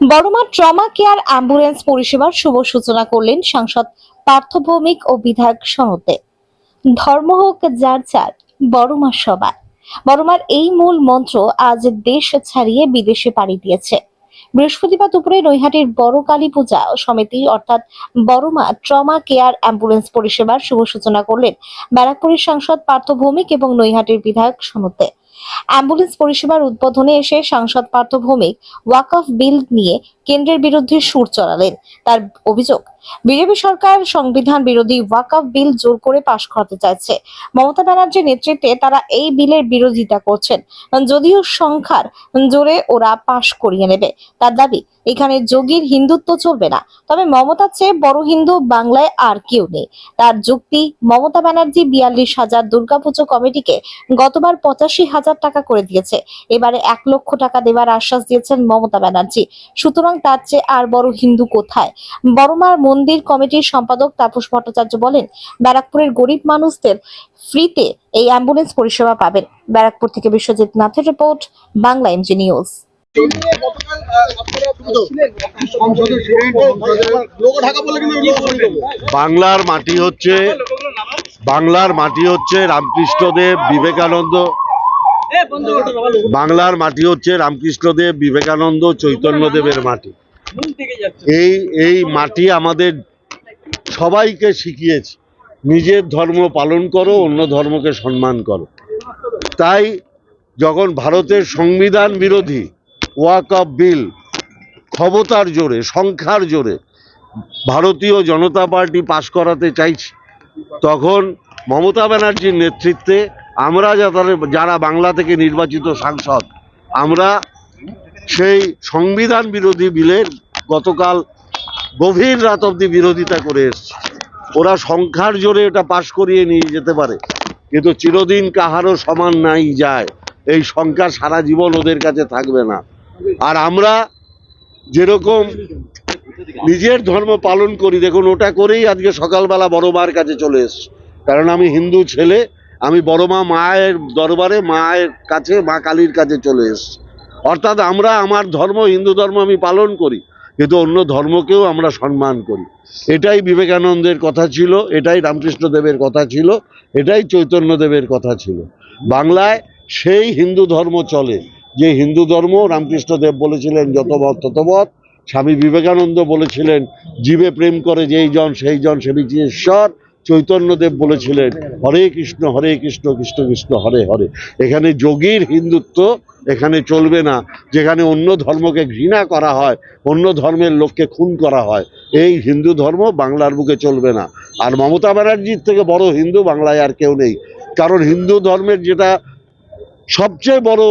বড়মা trauma care ambulance পরিষেবার শুভ সূচনা করলেন সাংসদ পার্থ ভৌমিক ও বিধায়ক সনতে। ধর্ম হোক যার যার বড়মা সবার বড়মার এই মূল মন্ত্র আজ দেশ ছাড়িয়ে বিদেশে পাড়ি দিয়েছে। বৃহস্পতিবার দুপুরে নৈহাটির বড় কালী পূজা সমিতি অর্থাৎ বড়মা ট্রমা কেয়ার অ্যাম্বুলেন্স পরিষেবার শুভ সূচনা করলেন ব্যারাকপুরের সাংসদ পার্থ ভৌমিক এবং নৈহাটির বিধায়ক সনতে। অ্যাম্বুলেন্স পরিষেবার উদ্বোধনে এসে সাংসদ পার্থ ভৌমিক ওয়াকফ বিল নিয়ে কেন্দ্রের বিরুদ্ধে সুর চড়ালেন তার অভিযোগ বিজেপি সরকার সংবিধান বিরোধী ওয়াকফ বিল জোর করে পাশ করাতে চাইছে। মমতা ব্যানার্জির নেতৃত্বে তারা এই বিলের বিরোধিতা করছেন। যদিও সংখ্যার জোরে ওরা পাশ করিয়ে নেবে। তার দাবি, এখানে যোগীর হিন্দুত্ব চলবে না। তবে মমতার চেয়ে বড় হিন্দু বাংলায় আর কেউ নেই। তার যুক্তি, মমতা ব্যানার্জি বিয়াল্লিশ হাজার দুর্গাপুজো কমিটিকে গতবার পঁচাশি হাজার টাকা করে দিয়েছে। এবারে এক লক্ষ টাকা দেওয়ার আশ্বাস দিয়েছেন মমতা ব্যানার্জি। সুতরাং তার চেয়ে আর বড় হিন্দু কোথায়? বড়মার মন্দির কমিটির সম্পাদক তাপস ভট্টাচার্য বলেন, ব্যারাকপুরের গরিব মানুষদের ফ্রিতে এই অ্যাম্বুলেন্স পরিষেবা পাবেন। ব্যারাকপুর থেকে বিশ্বজিৎ নাথের রিপোর্ট, বাংলা এমজি নিউজ। বাংলার মাটি হচ্ছে, বাংলার মাটি হচ্ছে রামকৃষ্ণদেব বিবেকানন্দ। বাংলার মাটি হচ্ছে রামকৃষ্ণদেব বিবেকানন্দ চৈতন্যদেবের মাটি। এই এই মাটি আমাদের সবাইকে শিখিয়েছে। নিজের ধর্ম পালন করো, অন্য ধর্মকে সম্মান করো। তাই যখন ভারতের সংবিধান বিরোধী ওয়াক অফ বিল ক্ষমতার জোরে, সংখ্যার জোরে ভারতীয় জনতা পার্টি পাশ করাতে চাইছে, তখন মমতা ব্যানার্জির নেতৃত্বে আমরা যারা যারা বাংলা থেকে নির্বাচিত সাংসদ, আমরা সেই সংবিধান বিরোধী বিলের গতকাল গভীর রাত অব্দি বিরোধিতা করে এসছে। ওরা সংখ্যার জোরে এটা পাশ করিয়ে নিয়ে যেতে পারে, কিন্তু চিরদিন কাহারও সমান নাই যায়। এই সংখ্যা সারা জীবন ওদের কাছে থাকবে না। আর আমরা যেরকম নিজের ধর্ম পালন করি, দেখুন, ওটা করেই আজকে সকালবেলা বড় মার কাছে চলে এসছি। কারণ আমি হিন্দু ছেলে, আমি বড় মা, মায়ের দরবারে মায়ের কাছে, মা কালীর কাছে চলে এসছি। অর্থাৎ আমরা, আমার ধর্ম, হিন্দু ধর্ম আমি পালন করি, কিন্তু অন্য ধর্মকেও আমরা সম্মান করি। এটাই বিবেকানন্দের কথা ছিল, এটাই রামকৃষ্ণদেবের কথা ছিল, এটাই চৈতন্যদেবের কথা ছিল। বাংলায় সেই হিন্দু ধর্ম চলে, যে হিন্দু ধর্ম রামকৃষ্ণদেব বলেছিলেন, যতবৎ ততবৎ। স্বামী বিবেকানন্দ বলেছিলেন, জীবে প্রেম করে যেই জন, সেই জন সেবিছে ঈশ্বর চৈতন্যদেব বলেছিলেন, হরে কৃষ্ণ হরে কৃষ্ণ কৃষ্ণ কৃষ্ণ, হরে হরে। এখানে যোগীর হিন্দুত্ব এখানে চলবে না। যেখানে অন্য ধর্মকে ঘৃণা করা হয়, অন্য ধর্মের লোককে খুন করা হয়, এই হিন্দু ধর্ম বাংলার বুকে চলবে না। আর মমতা ব্যানার্জির থেকে বড় হিন্দু বাংলায় আর কেউ নেই। কারণ হিন্দু ধর্মের যেটা সবচেয়ে বড়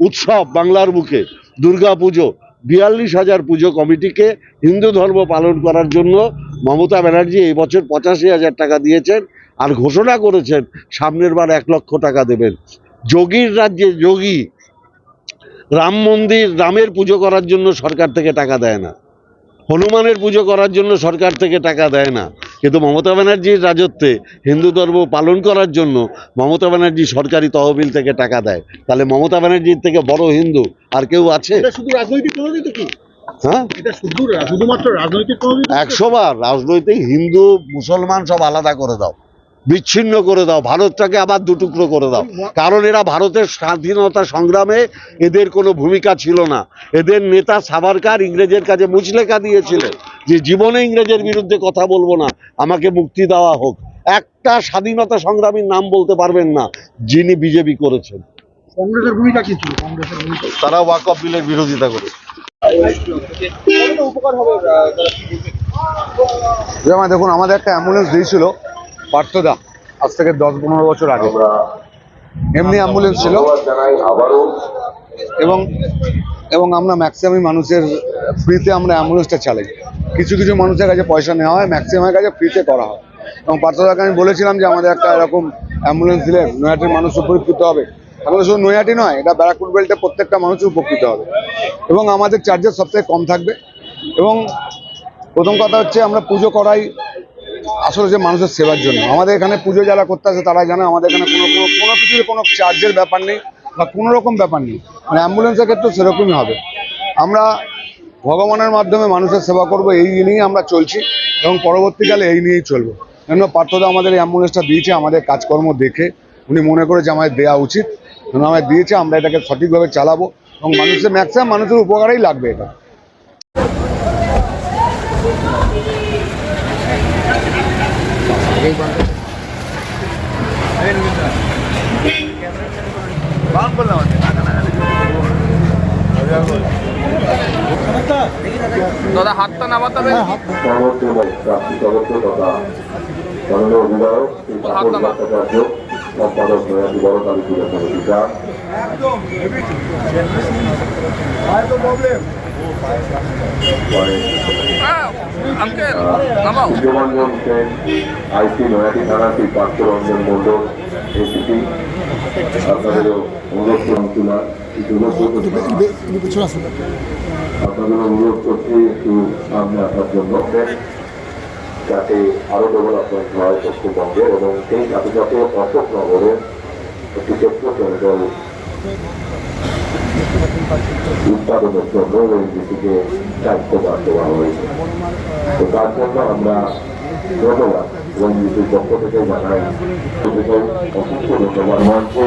উৎসব বাংলার বুকে দুর্গা পুজো বিয়াল্লিশ হাজার পুজো কমিটিকে হিন্দু ধর্ম পালন করার জন্য মমতা ব্যানার্জি এই বছর পঁচাশি হাজার টাকা দিয়েছেন আর ঘোষণা করেছেন সামনের বার এক লক্ষ টাকা দেবেন। যোগীর রাজ্যে যোগী, রাম মন্দির, রামের পুজো করার জন্য সরকার থেকে টাকা দেয় না। হনুমানের পুজো করার জন্য সরকার থেকে টাকা দেয় না। কিন্তু মমতা ব্যানার্জির রাজত্বে হিন্দু ধর্ম পালন করার জন্য মমতা ব্যানার্জি সরকারি তহবিল থেকে টাকা দেয়। তাহলে মমতা ব্যানার্জির থেকে বড় হিন্দু আর কেউ আছে? এটা শুধু রাজনৈতিক কি? হ্যাঁ? এটা শুধু শুধুমাত্র রাজনৈতিক প্রণোদিত একশো বার রাজনৈতিক হিন্দু মুসলমান সব আলাদা করে দাও। বিচ্ছিন্ন করে দাও। ভারতটাকে আবার দুটুকরো করে দাও। কারণ এরা ভারতের স্বাধীনতা সংগ্রামে এদের কোনো ভূমিকা ছিল না। এদের নেতা সাভারকার ইংরেজের কাছে মুচলেখা দিয়েছিলেন যে জীবনে ইংরেজের বিরুদ্ধে কথা বলব না আমাকে মুক্তি দেওয়া হোক। একটা স্বাধীনতা সংগ্রামীর নাম বলতে পারবেন না যিনি বিজেপি করেছেন। কংগ্রেসের ভূমিকা কি ছিল? কংগ্রেসের ভূমিকা তারা ওয়াকফ বিলের বিরোধিতা করে। দেখুন আমাদের একটা অ্যাম্বুলেন্স দিয়েছিল পার্থদা আজ থেকে দশ পনেরো বছর আগে। এমনি অ্যাম্বুলেন্স ছিল। এবং এবং আমরা ম্যাক্সিমাম মানুষের ফ্রিতে আমরা অ্যাম্বুলেন্সটা চালাই। কিছু কিছু মানুষের কাছে পয়সা নেওয়া হয় ম্যাক্সিমামের কাছে ফ্রিতে করা হয়। এবং পার্থদাকে আমি বলেছিলাম যে আমাদের একটা এরকম অ্যাম্বুলেন্স দিলে নৈহাটির মানুষ উপকৃত হবে। আমাদের শুধু নৈহাটি নয়, এটা ব্যারাকপুর বেল্টে প্রত্যেকটা মানুষই উপকৃত হবে। এবং আমাদের চার্জেস সবথেকে কম থাকবে। এবং প্রথম কথা হচ্ছে আমরা পুজো করাই আসলে যে মানুষের সেবার জন্য। আমাদের এখানে পুজো যারা করতে আসে তারা জানে, আমাদের এখানে কোনো কোনো কোনো কিছুর কোনো চার্জের ব্যাপার নেই বা কোনো রকম ব্যাপার নেই। মানে অ্যাম্বুলেন্সের ক্ষেত্রে সেরকমই হবে। আমরা ভগবানের মাধ্যমে মানুষের সেবা করব, এই নিয়েই আমরা চলছি এবং পরবর্তীকালে এই নিয়েই চলবো। কেন পার্থদা আমাদের এই অ্যাম্বুলেন্সটা দিয়েছে, আমাদের কাজকর্ম দেখে। উনি মনে করে যে আমায় দেওয়া উচিত। কেন আমায় দিয়েছে, আমরা এটাকে সঠিকভাবে চালাবো এবং মানুষের, ম্যাক্সিমাম মানুষের উপকারেই লাগবে এটা। দাদা হাতটা নামাতে হবে? সম্পাদক নয়াদি বড় সেন আইসি থানা শ্রী পার্থরঞ্জন মণ্ডল এসিপি আপনাদেরও অনুরোধ কাউন্সিলার কিছু আপনাদের অনুরোধ করছি একটু সামনে আসার জন্য যাতে আরও ডেভেলপমেন্ট হয় পশ্চিমবঙ্গে এবং সেই সাথে সাথে অশোকনগরে একটি পেট্রোকেমিক্যাল উৎপাদনের জন্য এনজিসিকে দায়িত্বভার দেওয়া হয়েছে তো তার জন্য আমরা ধন্যবাদ পক্ষ থেকে জানাই অসংখ্য ধন্যবাদ মঞ্চে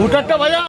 হুটারটা বাজাও